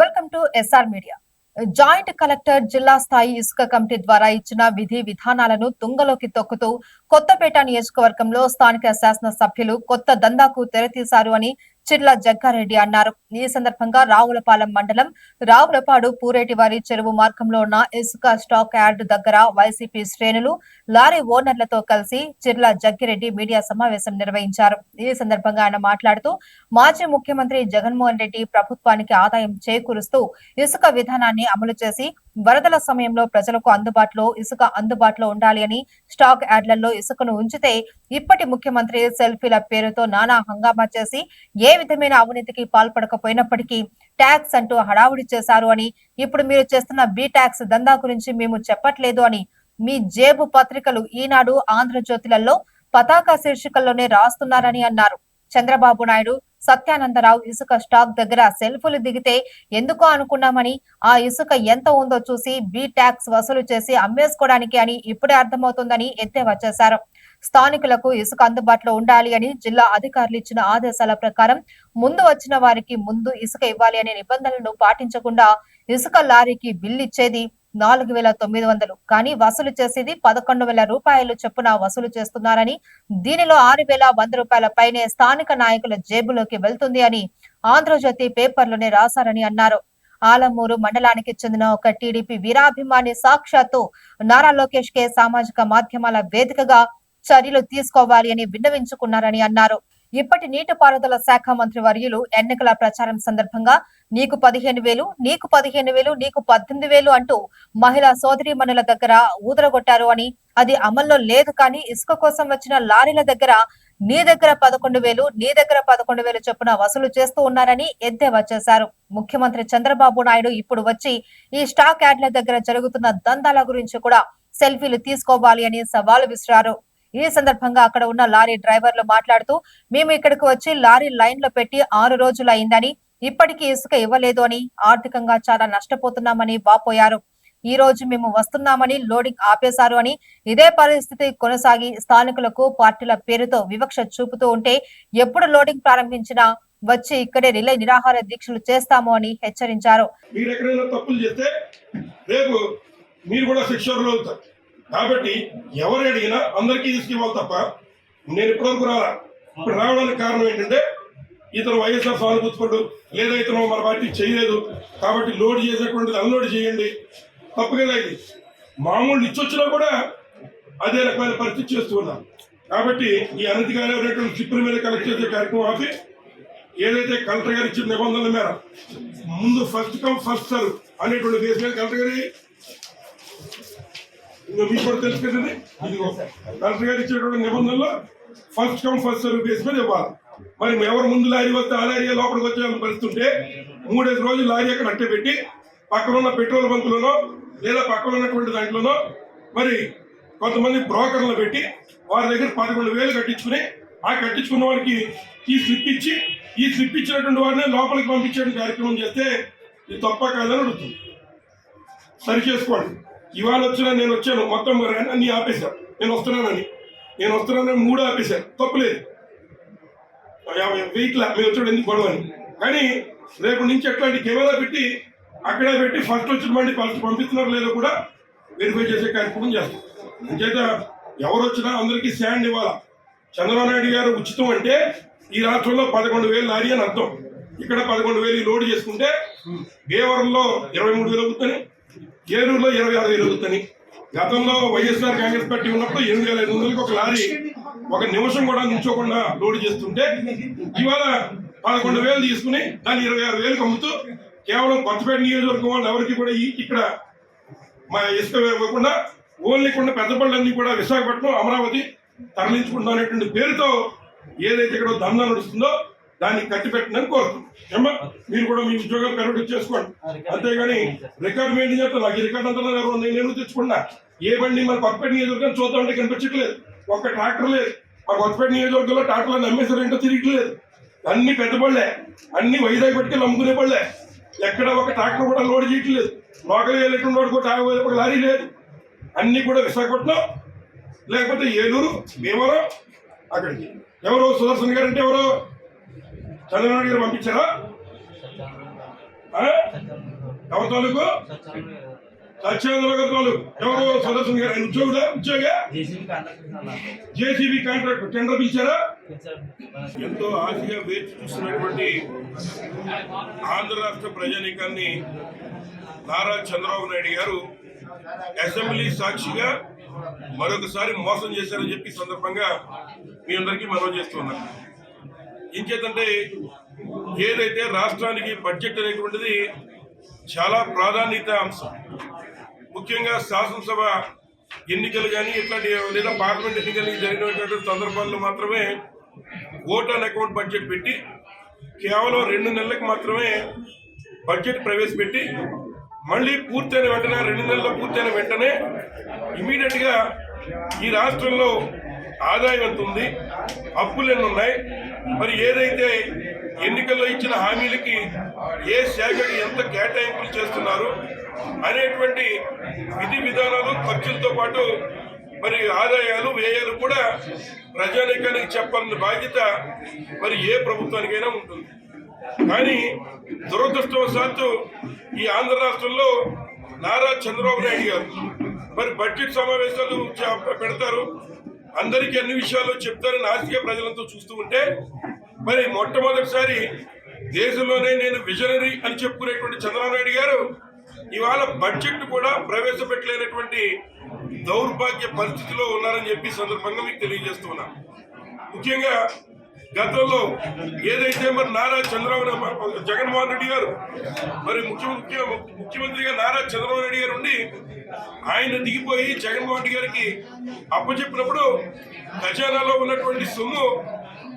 Welcome to SR media. Joint collector జిల్లా స్థాయి ఇసుక కమిటీ ద్వారా ఇచ్చిన విధి విధానాలను తుంగలోకి తొక్కుతూ కొత్తపేట నియోజకవర్గంలో స్థానిక శాసన సభ్యులు కొత్త దందాకు తెరతీశారు అని చిర్ల జగ్గారెడ్డి అన్నారు. ఈ సందర్భంగా రావులపాలెం మండలం రావులపాడు పూరేటివారి చెరువు మార్గంలో ఉన్న ఇసుక స్టాక్ యార్డ్ దగ్గర వైసీపీ శ్రేణులు లారీ ఓనర్లతో కలిసి చిర్ల జగ్గిరెడ్డి మీడియా సమావేశం నిర్వహించారు. ఈ సందర్భంగా ఆయన మాట్లాడుతూ మాజీ ముఖ్యమంత్రి జగన్మోహన్ రెడ్డి ప్రభుత్వానికి ఆదాయం చేకూరుస్తూ ఇసుక విధానాన్ని అమలు చేసి వరదల సమయంలో ప్రజలకు అందుబాటులో ఇసుక అందుబాటులో ఉండాలి అని స్టాక్ యార్డ్లలో ఇసుకను ఉంచితే ఇప్పటి ముఖ్యమంత్రి సెల్ఫీల పేరుతో నానా హంగామా చేసి ఏ విధమైన అవినీతికి పాల్పడకపోయినప్పటికీ ట్యాక్స్ అంటూ హడావుడి చేశారు అని ఇప్పుడు మీరు చేస్తున్న బి ట్యాక్స్ దందా గురించి మేము చెప్పట్లేదు అని మీ జేబు పత్రికలు ఈనాడు ఆంధ్రజ్యోతిలలో పతాక శీర్షికల్లోనే రాస్తున్నారని అన్నారు. చంద్రబాబు నాయుడు సత్యానందరావు ఇసుక స్టాక్ దగ్గర సెల్ఫీలు దిగితే ఎందుకో అనుకున్నామని ఆ ఇసుక ఎంత ఉందో చూసి బి ట్యాక్స్ వసూలు చేసి అమ్మేసుకోవడానికి అని ఇప్పుడే అర్థమవుతుందని ఎద్దేవా చేశారు. స్థానికులకు ఇసుక అందుబాటులో ఉండాలి అని జిల్లా అధికారులు ఇచ్చిన ఆదేశాల ప్రకారం ముందు వచ్చిన వారికి ముందు ఇసుక ఇవ్వాలి అనే నిబంధనలను పాటించకుండా ఇసుక లారీకి బిల్లు ఇచ్చేది నాలుగు వేల తొమ్మిది వందలు. కానీ వసూలు చేసేది పదకొండు వేల రూపాయలు చొప్పున వసూలు చేస్తున్నారని దీనిలో ఆరు వేల వంద రూపాయల పైనే స్థానిక నాయకుల జేబులోకి వెళ్తుంది అని ఆంధ్రజ్యోతి పేపర్లోనే రాశారని అన్నారు. ఆలమూరు మండలానికి చెందిన ఒక టీడీపీ వీరాభిమాని సాక్షాత్తు నారా లోకేష్ కే సామాజిక మాధ్యమాల వేదికగా చర్యలు తీసుకోవాలి అని విన్నవించుకున్నారని అన్నారు. ఇప్పటి నీటిపారుదల శాఖ మంత్రి వర్యులు ఎన్నికల ప్రచారం సందర్భంగా నీకు పదిహేను వేలు నీకు పదిహేను వేలు నీకు పద్దెనిమిది వేలు అంటూ మహిళా సోదరిమణుల దగ్గర ఊదరగొట్టారు అని అది అమల్లో లేదు కానీ ఇసుక కోసం వచ్చిన లారీల దగ్గర నీ దగ్గర పదకొండు వేలు నీ దగ్గర పదకొండు వేలు చొప్పున వసూలు చేస్తూ ఉన్నారని ఎద్దేవా చేశారు. ముఖ్యమంత్రి చంద్రబాబు నాయుడు ఇప్పుడు వచ్చి ఈ స్టాక్ యాడ్ల దగ్గర జరుగుతున్న దందాల గురించి కూడా సెల్ఫీలు తీసుకోవాలి అని సవాలు విసిరారు. ఈ సందర్భంగా అక్కడ ఉన్న లారీ డ్రైవర్లు మాట్లాడుతూ మేము ఇక్కడికి వచ్చి లారీ లైన్లో పెట్టి ఆరు రోజులు అయిందని ఇప్పటికీ ఇసుక ఇవ్వలేదు అని ఆర్థికంగా చాలా నష్టపోతున్నామని వాపోయారు. ఈ రోజు మేము వస్తున్నామని లోడింగ్ ఆపేశారు అని ఇదే పరిస్థితి కొనసాగి స్థానికులకు పార్టీల పేరుతో వివక్ష చూపుతూ ఉంటే ఎప్పుడు లోడింగ్ ప్రారంభించినా వచ్చి ఇక్కడే రిలే నిరాహార దీక్షలు చేస్తాము అని హెచ్చరించారు. మీరు ఎక్కడైనా తప్పులు చేస్తే రేపు మీరు కూడా శిక్ష అవుతారు. కాబట్టి ఎవరు అడిగినా అందరికీ తీసుకువ్వాలి తప్ప నేను ఇప్పటివరకు రాలా. ఇప్పుడు రావడానికి కారణం ఏంటంటే ఇతను వైఎస్ఆర్ సానుభూతిపడు లేదా ఇతను మన పార్టీ చేయలేదు కాబట్టి లోడ్ చేసేటువంటిది అన్లోడ్ చేయండి. తప్పు కదా ఇది. మామూలు ఇచ్చొచ్చినా కూడా అదే రకమైన పరిస్థితి చేస్తూ ఉన్నాం. కాబట్టి ఈ అనధికారమైనటువంటి చిప్పుల మీద కలెక్ట్ చేసే కార్యక్రమం ఆపి ఏదైతే కలెక్టర్ గారు ఇచ్చిన నిబంధనల మేర ముందు ఫస్ట్ కమ్ ఫస్ట్ సర్వ్ అనేటువంటి బేస్ మీద కలెక్టర్ గారి? ఇంకా మీకు కూడా తెలుసు కదండి ఇదిగో కలెక్టర్ గారు ఇచ్చేటువంటి నిబంధనలో first come first serve base మీద ఇవ్వాలి. మరి ఎవరు ముందు లారీ వస్తే ఆ లారీ లోపలికి వచ్చే పరిస్థితుంటే మూడేసి రోజులు లారీ అక్కడ అట్టే పెట్టి పక్కన ఉన్న పెట్రోల్ బంకులోనో లేదా పక్కన ఉన్నటువంటి దాంట్లోనో మరి కొంతమంది బ్రోకర్లు పెట్టి వారి దగ్గర పదకొండు వేలు కట్టించుకుని ఆ కట్టించుకున్న వారికి ఈ స్లిప్ ఇచ్చి ఈ స్లిప్ ఇచ్చినటువంటి వారిని లోపలికి పంపించే కార్యక్రమం చేస్తే ఇది తప్ప కాదని అడుగుతుంది. సరి చేసుకోండి. ఇవాళ వచ్చినా నేను వచ్చాను మొత్తం మరి అన్ని ఆపేశాను నేను వస్తున్నానని. నేను వస్తున్నానని మూడు ఆపేశాను తప్పులేదు వెయిట్లా మీరు వచ్చాడు ఎందుకు గొడవని కానీ రేపు నుంచి అట్లాంటి కెమెరా పెట్టి అక్కడే పెట్టి ఫస్ట్ వచ్చిన బండి ఫస్ట్ పంపిస్తున్నారు లేదో కూడా వెరిఫై చేసే కార్యక్రమం చేస్తాం. అంచేత ఎవరు వచ్చినా అందరికీ శాండ్ ఇవ్వాలా? చంద్రబాబు నాయుడు గారు ఉచితం అంటే ఈ రాష్ట్రంలో పదకొండు వేలు లారీ అని అర్థం. ఇక్కడ పదకొండు వేలు లోడ్ చేసుకుంటే భీమవరంలో ఇరవై మూడు వేలు అవుతున్నాయి. ఏలూరులో ఇరవై ఆరు వేలు అవుతుందని గతంలో వైఎస్ఆర్ కాంగ్రెస్ పార్టీ ఉన్నప్పుడు ఎనిమిది వేల ఐదు వందలకి ఒక లారీ ఒక నిమిషం కూడా నిల్చోకుండా లోడ్ చేస్తుంటే ఇవాళ పదకొండు వేలు తీసుకుని దాన్ని ఇరవై ఆరు వేలకు అమ్ముతూ కేవలం కొత్తపేట నియోజకవర్గం వాళ్ళు ఎవరికి కూడా ఇక్కడ మా ఇసుక ఇవ్వకుండా ఓన్లీ కొన్ని పెద్ద పళ్ళన్నీ కూడా విశాఖపట్నం అమరావతి తరలించుకుంటాం అనేటువంటి పేరుతో ఏదైతే ఇక్కడ దందా నడుస్తుందో దాన్ని కట్టిపెట్టనని కోరుతున్నాం. ఏమ్మా మీరు కూడా మీ ఉద్యోగాలు కరెక్ట్ చేసుకోండి. అంతేగాని రికార్డ్ మెయింటైన్ చేస్తాను నాకు ఈ రికార్డ్ అంతా నేను తెచ్చుకున్నా? ఏ బండి మన కొత్తపేట నియోజకవర్గం చూద్దామంటే కనిపించట్లేదు. ఒక్క ట్రాక్టర్ లేదు. మా కొత్తపేట నియోజకవర్గంలో ట్రాక్టర్లను అమ్మేసారు ఏంటో తిరగట్లేదు అన్ని పెద్ద పళ్ళే. అన్ని వైజాగ్ పట్టుకెళ్ళి అమ్ముకునే పళ్ళే. ఎక్కడ ఒక ట్రాక్టర్ కూడా లోడ్ చేయట్లేదు. లోకల్ వెళ్ళేటువంటి వాడు కూడా ఒక లారీ లేదు. అన్ని కూడా విశాఖపట్నం లేకపోతే ఏలూరు భీమవరం అక్కడికి. ఎవరు సుదర్శన్ గారు అంటే ఎవరు? చంద్రబాబు గారు పంపించారా? ఎవరి తాలూకు? సత్యేంద్ర గారి తాలూకు. ఎవరు సుదర్శన్ గారు ఆయన ఉద్యోగుడా? ఉద్యోగ జేసీబీ కాంట్రాక్ట్ టెండర్ పిలిచారా. ఎంతో ఆశగా వేచి చూస్తున్నటువంటి ఆంధ్ర రాష్ట్ర ప్రజానీకాన్ని నారా చంద్రబాబు నాయుడు గారు అసెంబ్లీ సాక్షిగా మరొకసారి మోసం చేశారని చెప్పి సందర్భంగా మీ అందరికీ మనవి చేస్తున్నా ఇంకేతంటే ఏదైతే రాష్ట్రానికి బడ్జెట్ అనేటువంటిది చాలా ప్రాధాన్యత అంశం. ముఖ్యంగా శాసనసభ ఎన్నికలు కానీ ఇట్లాంటి లేదా పార్లమెంట్ ఎన్నికలు జరిగినటువంటి సందర్భాల్లో మాత్రమే ఓట్ అండ్ అకౌంట్ బడ్జెట్ పెట్టి కేవలం రెండు నెలలకు మాత్రమే బడ్జెట్ ప్రవేశపెట్టి మళ్ళీ పూర్తయిన వెంటనే రెండు నెలల్లో పూర్తయిన వెంటనే ఇమీడియట్గా ఈ రాష్ట్రంలో ఆదాయం ఎంత ఉంది అప్పులు ఎన్ని ఉన్నాయి మరి ఏదైతే ఎన్నికల్లో ఇచ్చిన హామీలకి ఏ శాఖకి ఎంత కేటాయింపులు చేస్తున్నారు అనేటువంటి విధి విధానాలు ఖర్చులతో పాటు మరి ఆదాయాలు వ్యయాలు కూడా ప్రజానీకానికి చెప్పాలన్న బాధ్యత మరి ఏ ప్రభుత్వానికైనా ఉంటుంది. కానీ దురదృష్టవశాత్తు ఈ ఆంధ్ర రాష్ట్రంలో నారా చంద్రబాబు నాయుడు గారు మరి బడ్జెట్ సమావేశాలు పెడతారు. అందరికీ అన్ని విషయాలు చెప్తారని ఆశగా ప్రజలంతా చూస్తూ ఉంటే మరి మొట్టమొదటిసారి దేశంలోనే నేను విజనరీ అని చెప్పుకునేటువంటి చంద్రబాబు గారు ఇవాళ బడ్జెట్ కూడా ప్రవేశపెట్టలేనటువంటి దౌర్భాగ్య పరిస్థితిలో ఉన్నారని చెప్పి సందర్భంగా మీకు తెలియజేస్తున్నా ముఖ్యంగా గతంలో ఏదైతే మరి నారా చంద్రబాబు జగన్మోహన్ రెడ్డి గారు మరి ముఖ్యమంత్రి ముఖ్యమంత్రిగా నారా చంద్రబాబు రెడ్డి గారు ఉండి ఆయన దిగిపోయి జగన్మోహన్ రెడ్డి గారికి అప్పచెప్పినప్పుడు ఖజానాలో ఉన్నటువంటి సొమ్ము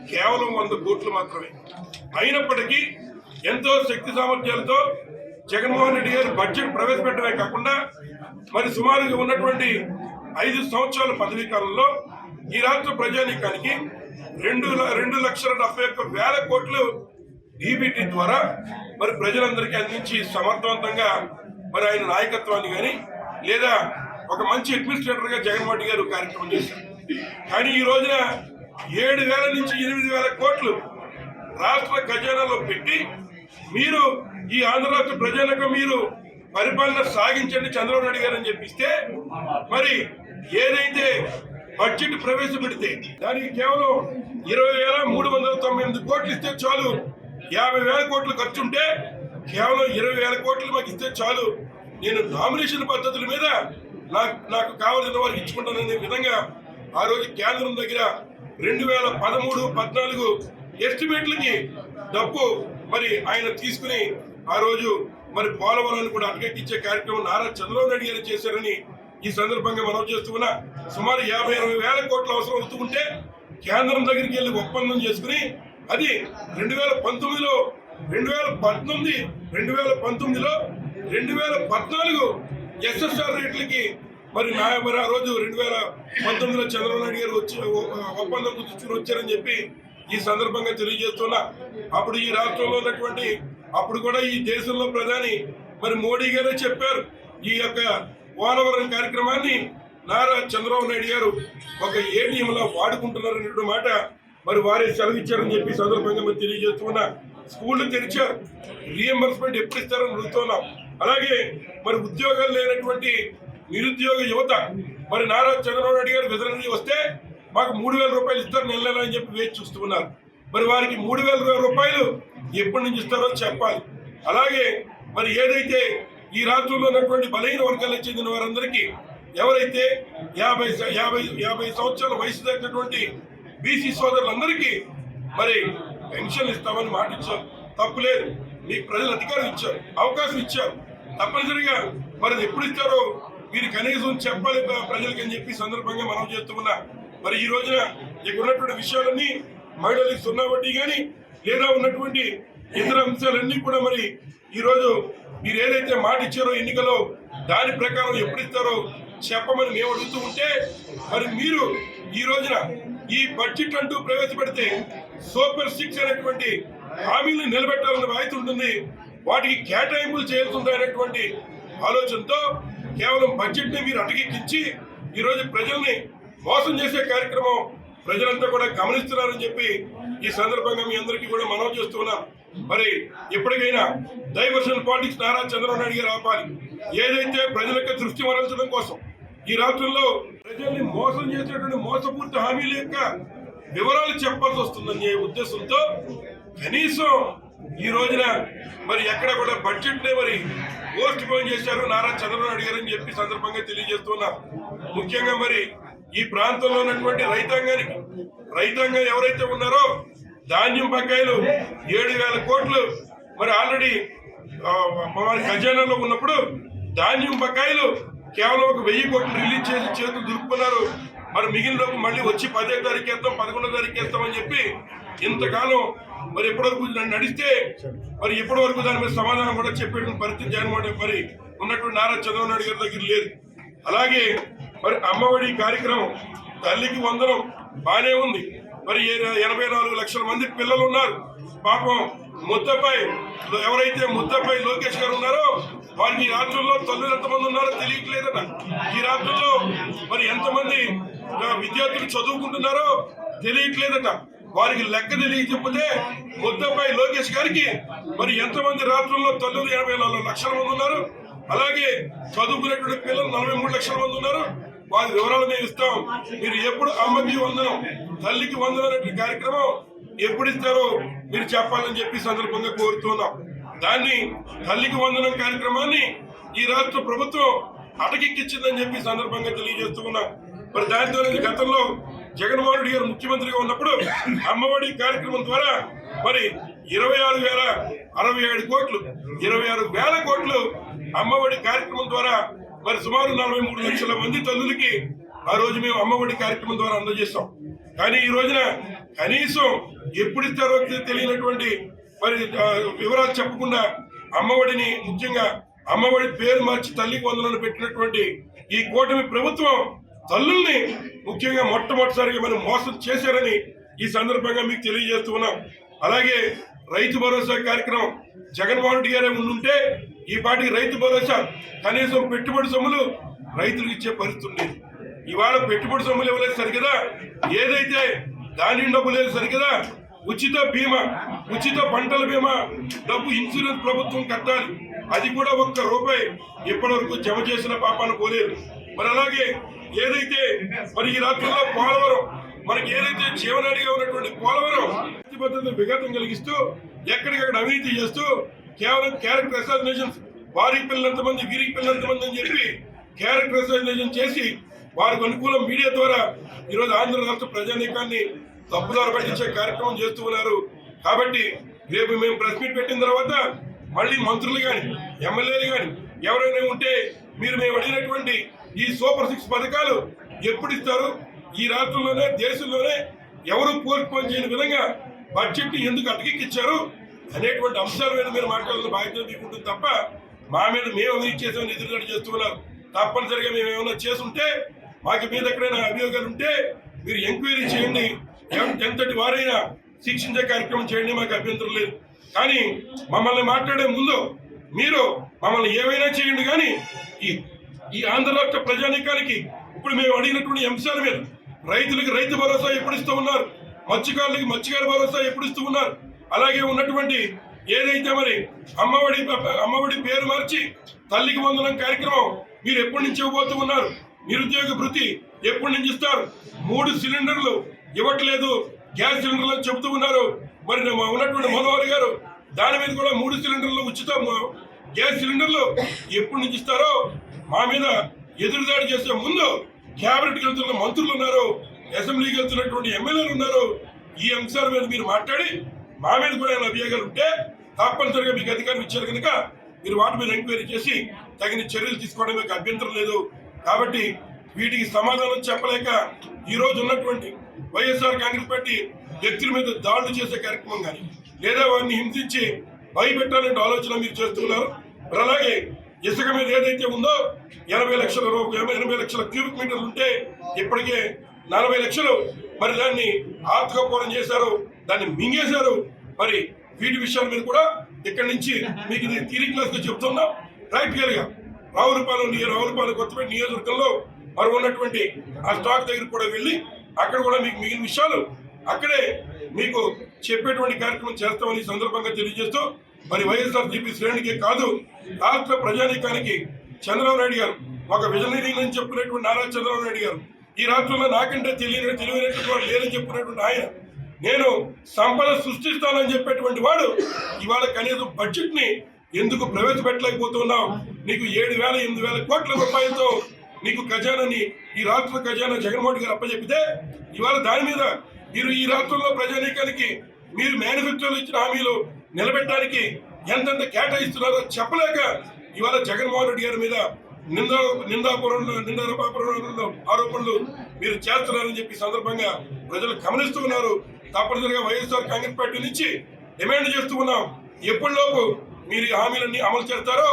కేవలం వంద కోట్లు మాత్రమే. అయినప్పటికీ ఎంతో శక్తి సామర్థ్యాలతో జగన్మోహన్ రెడ్డి గారు బడ్జెట్ ప్రవేశపెట్టడమే కాకుండా మరి సుమారుగా ఉన్నటువంటి ఐదు సంవత్సరాల పదవీ కాలంలో ఈ రాష్ట్ర ప్రజానీకానికి రెండు ల- రెండు లక్షల డెబ్బై ఒక్క వేల కోట్లు డీబీటీ ద్వారా మరి ప్రజలందరికీ అందించి సమర్థవంతంగా మరి ఆయన నాయకత్వాన్ని కానీ లేదా ఒక మంచి అడ్మినిస్ట్రేటర్గా జగన్మోహన్ గారు కార్యక్రమం చేశారు. కానీ ఈ రోజున ఏడు వేల నుంచి ఎనిమిది వేల కోట్లు రాష్ట్ర ఖజానాలో పెట్టి మీరు ఈ ఆంధ్ర రాష్ట్ర ప్రజలకు మీరు పరిపాలన సాగించండి చంద్రబాబు నాయుడు గారు అని చెప్పిస్తే మరి ఏదైతే బడ్జెట్ ప్రవేశపెడితే దానికి కేవలం ఇరవై వేల మూడు వందల తొంభై ఎనిమిది కోట్లు ఇస్తే చాలు. యాభై వేల కోట్లు ఖర్చు ఉంటే కేవలం ఇరవై వేల కోట్లు మాకు ఇస్తే చాలు. నేను నామినేషన్ పద్ధతుల మీద నాకు నాకు కావాల్సిన వారికి ఇచ్చుకుంటాననే విధంగా ఆ రోజు కేంద్రం దగ్గర రెండు వేల పదమూడు పద్నాలుగు ఎస్టిమేట్లకి డబ్బు మరి ఆయన తీసుకుని ఆ రోజు మరి పోలవరాన్ని కూడా అటకెక్కించే కార్యక్రమం నారా చంద్రబాబు నాయుడు గారు చేశారని ఈ సందర్భంగా మనం చేస్తున్న సుమారు యాభై అరవై వేల కోట్ల అవసరం అవుతూ ఉంటే కేంద్రం దగ్గరికి వెళ్ళి ఒప్పందం చేసుకుని అది రెండు వేల పంతొమ్మిదిలో రెండు వేల పద్దెనిమిది రెండు వేల పంతొమ్మిదిలో రెండు వేల పద్నాలుగు ఎస్ఎస్ఆర్ రేట్లకి మరి నా మరి ఆ రోజు రెండు వేల పంతొమ్మిదిలో చంద్రబాబు నాయుడు గారు వచ్చి ఒప్పందం కుదుర్చుకుని వచ్చారని చెప్పి ఈ సందర్భంగా తెలియజేస్తున్నా. అప్పుడు ఈ రాష్ట్రంలో ఉన్నటువంటి అప్పుడు కూడా ఈ దేశంలో ప్రధాని మరి మోడీ గారే చెప్పారు. ఈ యొక్క పోలవరం కార్యక్రమాన్ని నారా చంద్రబాబు నాయుడు గారు ఒక ఏటీఎంలా వాడుకుంటున్నారు అనేటువంటి మాట మరి వారే సెలవిచ్చారని చెప్పి సందర్భంగా మేము తెలియజేస్తున్నా స్కూళ్ళు తెరిచారు రీఎంబర్స్మెంట్ ఎప్పుడు ఇస్తారని అడుగుతున్నాం అలాగే మరి ఉద్యోగాలు లేనటువంటి నిరుద్యోగ యువత మరి నారా చంద్రబాబు నాయుడు గారు విధులని వస్తే మాకు మూడు వేల రూపాయలు ఇస్తారు నెల నెల అని చెప్పి వేచి చూస్తున్నారు మరి వారికి మూడు వేల రూపాయలు ఎప్పటి నుంచి ఇస్తారో చెప్పాలి. అలాగే మరి ఏదైతే ఈ రాష్ట్రంలో ఉన్నటువంటి బలహీన వర్గాలకు చెందిన వారందరికీ ఎవరైతే యాభై యాభై యాభై సంవత్సరాల వయసు దాటినటువంటి బీసీ సోదరులందరికీ మరి పెన్షన్ ఇస్తామని మాట ఇచ్చారు. తప్పులేదు మీకు ప్రజలు అధికారం ఇచ్చారు. అవకాశం ఇచ్చారు. తప్పనిసరిగా మరి ఎప్పుడు ఇస్తారో మీరు కనీసం చెప్పాలి ప్రజలకి అని చెప్పి సందర్భంగా మనం చేస్తున్నా మరి ఈ రోజున ఇక్కడ ఉన్నటువంటి విషయాలన్నీ మహిళలకు సున్నా వడ్డీ కానీ లేదా ఉన్నటువంటి ఇతర అంశాలన్నీ కూడా మరి ఈ రోజు మీరు ఏదైతే మాట ఇచ్చారో ఎన్నికలో దాని ప్రకారం ఎప్పుడు ఇస్తారో చెప్పమని మేము అడుగుతూ ఉంటే మరి మీరు ఈ రోజున ఈ బడ్జెట్ అంటూ ప్రవేశపెడితే సూపర్ సిక్స్ అనేటువంటి హామీలను నిలబెట్టాలన్న బాధ్యత ఉంటుంది. వాటికి కేటాయింపులు చేయాల్సిందా అనేటువంటి ఆలోచనతో కేవలం బడ్జెట్ని మీరు అటకెక్కించి ఈరోజు ప్రజల్ని మోసం చేసే కార్యక్రమం ప్రజలంతా కూడా గమనిస్తున్నారని చెప్పి ఈ సందర్భంగా మీ అందరికీ కూడా మనం చేస్తున్నాం మరి ఇప్పటికైనా డైవర్షన్ పాలిటిక్స్ నారా చంద్రబాబు నాయుడు గారు ఆపాలి. ఏదైతే ప్రజలకు దృష్టి మరల్చడం కోసం ఈ రాష్ట్రంలో ప్రజల్ని మోసం చేసేటువంటి మోసపూర్తి హామీల యొక్క వివరాలు చెప్పాల్సి వస్తుందనే ఉద్దేశంతో కనీసం ఈ రోజున మరి ఎక్కడ కూడా బడ్జెట్ నే మరి పోస్ట్ పోన్ చేశారు నారా చంద్రబాబు నాయుడు గారు అని చెప్పి సందర్భంగా తెలియజేస్తున్నా. ముఖ్యంగా మరి ఈ ప్రాంతంలో ఉన్నటువంటి రైతాంగానికి రైతాంగం ఎవరైతే ఉన్నారో ధాన్యం బకాయిలు ఏడు వేల కోట్లు. మరి ఆల్రెడీ వారి ఖజానాలో ఉన్నప్పుడు ధాన్యం బకాయిలు కేవలం ఒక వెయ్యి కోట్లు రిలీజ్ చేసి చేతులు దురుపుకున్నారు మరి మిగిలిన లోపు మళ్ళీ వచ్చి పదో తారీఖు వేస్తాం పదకొండో తారీఖు వేస్తామని చెప్పి ఇంతకాలం మరి ఎప్పటివరకు నడిస్తే మరి ఇప్పటి వరకు దాని మీద సమాధానం కూడా చెప్పేటువంటి పరిస్థితి జగన్మోహన్ మరి ఉన్నటువంటి నారా చంద్రబాబు నాయుడు గారి దగ్గర లేదు. అలాగే మరి అమ్మఒడి కార్యక్రమం తల్లికి వందనం బానే ఉంది. మరి ఏ- ఎనభై నాలుగు లక్షల మంది పిల్లలు ఉన్నారు? పాపం ముద్దపై ఎవరైతే ముద్దపై లోకేష్ గారు ఉన్నారో వారికి ఈ రాష్ట్రంలో తల్లులు ఎంతమంది ఉన్నారో తెలియట్లేదట. ఈ రాష్ట్రంలో మరి ఎంతమంది విద్యార్థులు చదువుకుంటున్నారో తెలియట్లేదట. వారికి లెక్క తెలియకపోతే ముద్దపై లోకేష్ గారికి మరి ఎంతమంది రాష్ట్రంలో తల్లులు ఎనభై నాలుగు లక్షల మంది ఉన్నారు? అలాగే చదువుకునేటువంటి పిల్లలు నలభై మూడు లక్షల మంది ఉన్నారు? వారి వివరాలు మేము ఇస్తాం. మీరు ఎప్పుడు అమ్మకి వందనం తల్లికి వందనం అనే కార్యక్రమం ఎప్పుడు ఇస్తారో మీరు చెప్పాలని చెప్పి సందర్భంగా కోరుతున్నాం. దాన్ని తల్లికి వందనం కార్యక్రమాన్ని ఈ రాష్ట్ర ప్రభుత్వం అటకెక్కించిందని చెప్పి సందర్భంగా తెలియజేస్తూ ఉన్నాం. మరి దాంతో గతంలో జగన్మోహన్ రెడ్డి గారు ముఖ్యమంత్రిగా ఉన్నప్పుడు అమ్మఒడి కార్యక్రమం ద్వారా మరి ఇరవై ఆరు వేల అరవై ఏడు కోట్లు ఇరవై ఆరు వేల కోట్లు అమ్మఒడి కార్యక్రమం ద్వారా మరి సుమారు నలభై మూడు లక్షల మంది తల్లులకి ఆ రోజు మేము అమ్మఒడి కార్యక్రమం ద్వారా అందజేస్తాం కానీ ఈ రోజున కనీసం ఎప్పుడు ఇస్తారో తెలియనటువంటి మరి వివరాలు చెప్పకుండా అమ్మఒడిని ముఖ్యంగా అమ్మఒడి పేరు మార్చి తల్లికి వందనలు పెట్టినటువంటి ఈ కూటమి ప్రభుత్వం తల్లుల్ని ముఖ్యంగా మొట్టమొదటిసారిగా మనం మోసం చేశారని ఈ సందర్భంగా మీకు తెలియజేస్తున్నాం అలాగే రైతు భరోసా కార్యక్రమం జగన్మోహన్ రెడ్డి గారే ఉండుంటే ఈ పాటికి రైతు భరోసా కనీసం పెట్టుబడి సొమ్ములు రైతులకు ఇచ్చే పరిస్థితి ఉండేది ఇవాళ పెట్టుబడి సొమ్ములు ఇవ్వలేదు సరికదా ఏదైతే ధాన్యం డబ్బు లేదు సరికదా ఉచిత బీమా ఉచిత పంటల బీమా డబ్బు ఇన్సూరెన్స్ ప్రభుత్వం కట్టాలి. అది కూడా ఒక్క రూపాయి ఇప్పటివరకు జమ చేసిన పాపాను పోలేదు. మరి అలాగే ఏదైతే మరి ఈ రాత్రుల్లో పోలవరం మనకి ఏదైతే జీవనాడిగా ఉన్నటువంటి పోలవరం ప్రతిబద్ధత విఘాతం కలిగిస్తూ ఎక్కడికక్కడ అవినీతి చేస్తూ కేవలం క్యారెక్టర్ అసాసినేషన్స్ వారికి పిల్లలంత మంది వీరికి పిల్లలంత మంది అని చెప్పి క్యారెక్టర్ అసాసినేషన్ చేసి వారికి అనుకూలం మీడియా ద్వారా ఈరోజు ఆంధ్ర రాష్ట్ర ప్రజానీకాన్ని తప్పుదారు పట్టించే కార్యక్రమం చేస్తూ ఉన్నారు. కాబట్టి రేపు మేము ప్రెస్ మీట్ పెట్టిన తర్వాత మళ్ళీ మంత్రులు కానీ ఎమ్మెల్యేలు కానీ ఎవరైనా ఉంటే మీరు మేము అడిగినటువంటి ఈ సూపర్ సిక్స్ పథకాలు ఎప్పుడు ఇస్తారు? ఈ రాష్ట్రంలోనే దేశంలోనే ఎవరు పోర్ట్పోన్ చేయని విధంగా బడ్జెట్ ఎందుకు అటకెక్కిచ్చారు అనేటువంటి అంశాల మీద మీరు మాట్లాడాల్సిన బాధ్యత మీకు తప్ప మా మీద మేము అవినీతి చేసామని ఎదురుగడ చేస్తున్నారు తప్పనిసరిగా మేము ఏమైనా చేసుంటే మాకు మీద ఎక్కడైనా అభియోగాలు ఉంటే మీరు ఎంక్వైరీ చేయండి. ఎంతటి వారైనా శిక్షించే కార్యక్రమం చేయండి మాకు అభ్యంతరం లేదు. కానీ మమ్మల్ని మాట్లాడే ముందు మీరు మమ్మల్ని ఏమైనా చేయండి కానీ ఈ ఈ ఆంధ్ర రాష్ట్ర ప్రజానీకానికి ఇప్పుడు మేము అడిగినటువంటి అంశాల మీద రైతులకు రైతు భరోసా ఎప్పుడు ఇస్తూ ఉన్నారు? మత్స్యకారులకి మత్స్యకార భరోసా ఎప్పుడు ఇస్తూ ఉన్నారు? అలాగే ఉన్నటువంటి ఏదైతే మరి అమ్మఒడి అమ్మఒడి పేరు మార్చి తల్లికి వందనం కార్యక్రమం మీరు ఎప్పటి నుంచి ఇవ్వబోతూ ఉన్నారు? నిరుద్యోగ భృతి ఎప్పటి నుంచి ఇస్తారు? మూడు సిలిండర్లు ఇవ్వట్లేదు గ్యాస్ సిలిండర్లు చెబుతూ ఉన్నారు. మరి మా ఉన్నటువంటి మనోహర్ గారు దాని మీద కూడా మూడు సిలిండర్లు ఉచిత గ్యాస్ సిలిండర్లు ఎప్పటి నుంచి ఇస్తారో మా మీద ఎదురుదాడి చేసే ముందు క్యాబినెట్కి వెళ్తున్న మంత్రులు ఉన్నారు అసెంబ్లీకి వెళ్తున్నటువంటి ఎమ్మెల్యేలు ఉన్నారు. ఈ అంశాల మీద మీరు మాట్లాడి మా మీద కూడా ఏమైనా అభియోగాలు ఉంటే తప్పనిసరిగా మీకు అధికారం ఇచ్చారు కనుక మీరు వాటి మీద ఎంక్వైరీ చేసి తగిన చర్యలు తీసుకోవడం మీకు అభ్యంతరం లేదు. కాబట్టి వీటికి సమాధానం చెప్పలేక ఈ రోజు ఉన్నటువంటి వైఎస్ఆర్ కాంగ్రెస్ పార్టీ వ్యక్తుల మీద దాడులు చేసే కార్యక్రమం కానీ లేదా వారిని హింసించి భయపెట్టాలనే ఆలోచన మీరు చేస్తున్నారు మరి అలాగే ఇసుక మీద ఏదైతే ఉందో ఎనభై లక్షల ఎనభై లక్షల క్యూబిక్ మీటర్లు ఉంటే ఇప్పటికే నలభై లక్షలు మరి దాన్ని ఆర్థికపోవడం చేశారు. దాన్ని మింగేశారు. మరి వీటి విషయాల మీద కూడా ఇక్కడి నుంచి మీకు ఇది థియరీ క్లాస్గా చెప్తున్నాం. ప్రాక్టికల్గా? రావులపాలెం నియ- రావులపాలెం కొత్తపేట నియోజకవర్గంలో మరి ఉన్నటువంటి ఆ స్టాక్ దగ్గర కూడా వెళ్ళి అక్కడ కూడా మీకు మిగిలిన విషయాలు అక్కడే మీకు చెప్పేటువంటి కార్యక్రమం చేస్తామని సందర్భంగా తెలియజేస్తూ మరి వైఎస్ఆర్సీపీ శ్రేణికే కాదు రాష్ట్ర ప్రజానీకానికి చంద్రబాబు నాయుడు గారు ఒక విజనరీ అని చెప్పుకునేటువంటి నారా చంద్రబాబు నాయుడు గారు. ఈ రాష్ట్రంలో నాకంటే తెలియని తెలియనటువంటి వాళ్ళు లేదని చెప్పుకునేటువంటి ఆయన నేను సంపద సృష్టిస్తానని చెప్పేటువంటి వాడు ఇవాళ కనీసం బడ్జెట్ని ఎందుకు ప్రవేశపెట్టలేకపోతున్నావు? నీకు ఏడు వేల ఎనిమిది వేల కోట్ల రూపాయలతో నీకు ఖజానాని ఈ రాష్ట్ర ఖజానా జగన్మోహన్ గారు అప్పచెప్పితే ఇవాళ దాని మీద మీరు ఈ రాష్ట్రంలో ప్రజానీకానికి మీరు మేనిఫెస్టోలో ఇచ్చిన హామీలు నిలబెట్టడానికి ఎంతెంత కేటాయిస్తున్నారో చెప్పలేక ఇవాళ జగన్మోహన్ రెడ్డి గారి మీద నింద నిందాపురంలో నిందాపురంలో ఆరోపణలు మీరు చేస్తున్నారని చెప్పి సందర్భంగా ప్రజలు గమనిస్తూ ఉన్నారు. తప్పనిసరిగా వైఎస్ఆర్ కాంగ్రెస్ పార్టీ నుంచి డిమాండ్ చేస్తూ ఉన్నాం. ఎప్పటిలోపు మీరు హామీలన్నీ అమలు చేస్తారో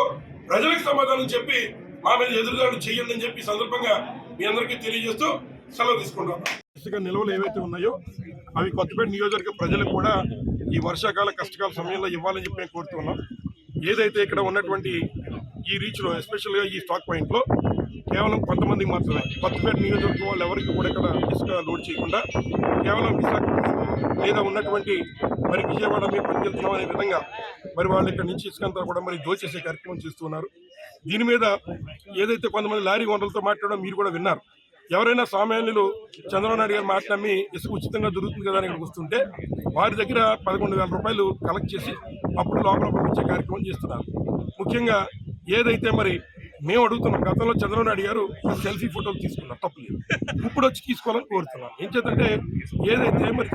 ప్రజలకు సమాధానం చెప్పి మా మీద ఎదురుదాడు చేయండి అని చెప్పి సందర్భంగా మీ అందరికీ తెలియజేస్తూ సెలవు తీసుకుంటాం ఇసుక నిల్వలు ఏవైతే ఉన్నాయో అవి కొత్తపేట నియోజకవర్గ ప్రజలకు కూడా ఈ వర్షాకాల కష్టకాల సమయంలో ఇవ్వాలని చెప్పి మేము కోరుతున్నాం. ఏదైతే ఇక్కడ ఉన్నటువంటి ఈ రీచ్లో ఎస్పెషల్గా ఈ స్టాక్ పాయింట్లో కేవలం కొంతమందికి మాత్రమే కొత్తపేట నియోజకవర్గం వాళ్ళు ఎవరికి కూడా ఇక్కడ ఇసుక లోడ్ చేయకుండా కేవలం విశాఖ లేదా ఉన్నటువంటి మరి విజయవాడ మేము పనిచేస్తున్నాం అనే విధంగా మరి వాళ్ళు ఇక్కడ నుంచి ఇసుక అంతా కూడా మరి దోచేసే కార్యక్రమం చేస్తున్నారు దీని మీద ఏదైతే కొంతమంది లారీ ఓనర్లతో మాట్లాడడం మీరు కూడా విన్నారు. ఎవరైనా సామాన్యులు చంద్రబాబు నాయుడు గారు మాట్లాడి ఇసుక ఉచితంగా దొరుకుతుంది కదా అని ఇక్కడికి వస్తుంటే వారి దగ్గర పదకొండు వేల రూపాయలు కలెక్ట్ చేసి అప్పుడు లోపల పంపించే కార్యక్రమం చేస్తున్నారు. ముఖ్యంగా ఏదైతే మరి మేము అడుగుతున్నాం. గతంలో చంద్రబాబు నాయుడు గారు సెల్ఫీ ఫోటోలు తీసుకున్నాం తప్పలేదు ఇప్పుడు వచ్చి తీసుకోవాలని కోరుతున్నాం. ఏం చేద్దంటే ఏదైతే మరి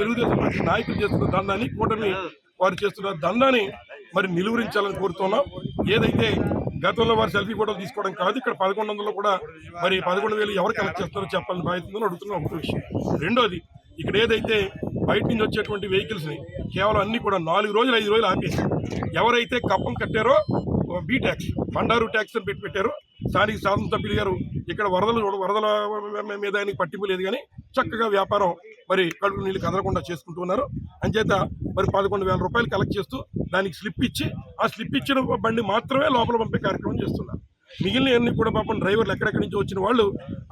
తెలుగుదేశం పార్టీ నాయకులు చేస్తున్న దండాన్ని కూటమి వారు చేస్తున్న దండాన్ని మరి నిలువరించాలని కోరుతున్నాం. ఏదైతే గతంలో వారు సెల్ఫీ ఫోటోలు తీసుకోవడం కాదు ఇక్కడ పదకొండు వందలు కూడా మరి పదకొండు వేలు ఎవరు కలెక్ట్ చేస్తారో చెప్పాలని బాధ్యత అడుగుతున్నాం. అడుగుతున్న ఒక విషయం. రెండోది ఇక్కడ ఏదైతే బయట నుంచి వచ్చేటువంటి వెహికల్స్ని కేవలం అన్ని కూడా నాలుగు రోజులు ఐదు రోజులు ఆపేసి ఎవరైతే కప్పం కట్టారో బీ ట్యాక్స్ బండారు ట్యాక్స్ అని పెట్టి పెట్టారు. స్థానిక శాసనసభ్యులు గారు ఇక్కడ వరదలు వరదల మీద ఆయనకి పట్టింపు లేదు కానీ చక్కగా వ్యాపారం మరి కడుపు నీళ్ళు కదలకుండా చేసుకుంటూ ఉన్నారు. అంచేత మరి పదకొండు వేల రూపాయలు కలెక్ట్ చేస్తూ దానికి స్లిప్ ఇచ్చి ఆ స్లిప్ ఇచ్చిన బండి మాత్రమే లోపల పంపే కార్యక్రమం చేస్తున్నారు. మిగిలిన అన్ని కూడా పాపం డ్రైవర్లు ఎక్కడెక్కడి నుంచి వచ్చిన వాళ్ళు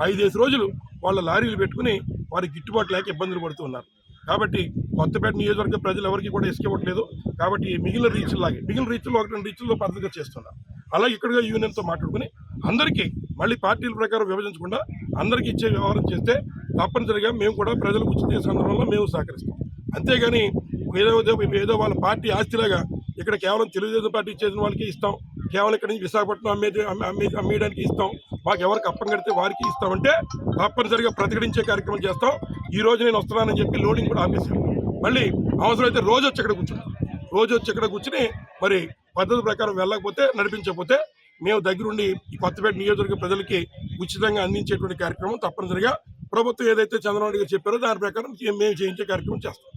ఐదేసి రోజులు వాళ్ళ లారీలు పెట్టుకుని వారికి గిట్టుబాటు లేక ఇబ్బందులు పడుతున్నారు కాబట్టి కొత్తపేట నియోజకవర్గ ప్రజలు ఎవరికి కూడా ఇసుక ఇవ్వట్లేదు కాబట్టి మిగిలిన రీచ్లాగే మిగిలిన రీచ్లో ఒకటి రెండు రీచ్ల్లో పద్ధతిగా చేస్తున్నారు అలాగే ఇక్కడ యూనియన్తో మాట్లాడుకుని అందరికీ మళ్ళీ పార్టీల ప్రకారం విభజించకుండా అందరికీ ఇచ్చే వ్యవహారం చేస్తే తప్పనిసరిగా మేము కూడా ప్రజలకు ఉచిత సందర్భంలో మేము సహకరిస్తాం. అంతేగాని ఏదో ఏదో వాళ్ళ పార్టీ ఆస్తిలాగా ఇక్కడ కేవలం తెలుగుదేశం పార్టీ చేసిన వాళ్ళకి ఇస్తాం. కేవలం ఇక్కడ నుంచి విశాఖపట్నం అమ్మేది అమ్మే- అమ్మే అమ్మేయడానికి ఇస్తాం. మాకు ఎవరికి అప్పం కడితే వారికి ఇస్తామంటే తప్పనిసరిగా ప్రతిఘటించే కార్యక్రమం చేస్తాం. ఈ రోజు నేను వస్తున్నానని చెప్పి లోడింగ్ కూడా ఆపేసాను మళ్ళీ అవసరమైతే రోజు వచ్చి ఇక్కడ కూర్చుంటాం. రోజు వచ్చి ఇక్కడ కూర్చుని మరి పద్ధతి ప్రకారం వెళ్ళకపోతే నడిపించకపోతే మేము దగ్గరుండి ఈ కొత్తపేట నియోజకవర్గ ప్రజలకి ఉచితంగా అందించేటువంటి కార్యక్రమం తప్పనిసరిగా ప్రభుత్వం ఏదైతే చంద్రబాబు నాయుడు గారు చెప్పారో దాని ప్రకారం మేము చేయించే కార్యక్రమం చేస్తాం.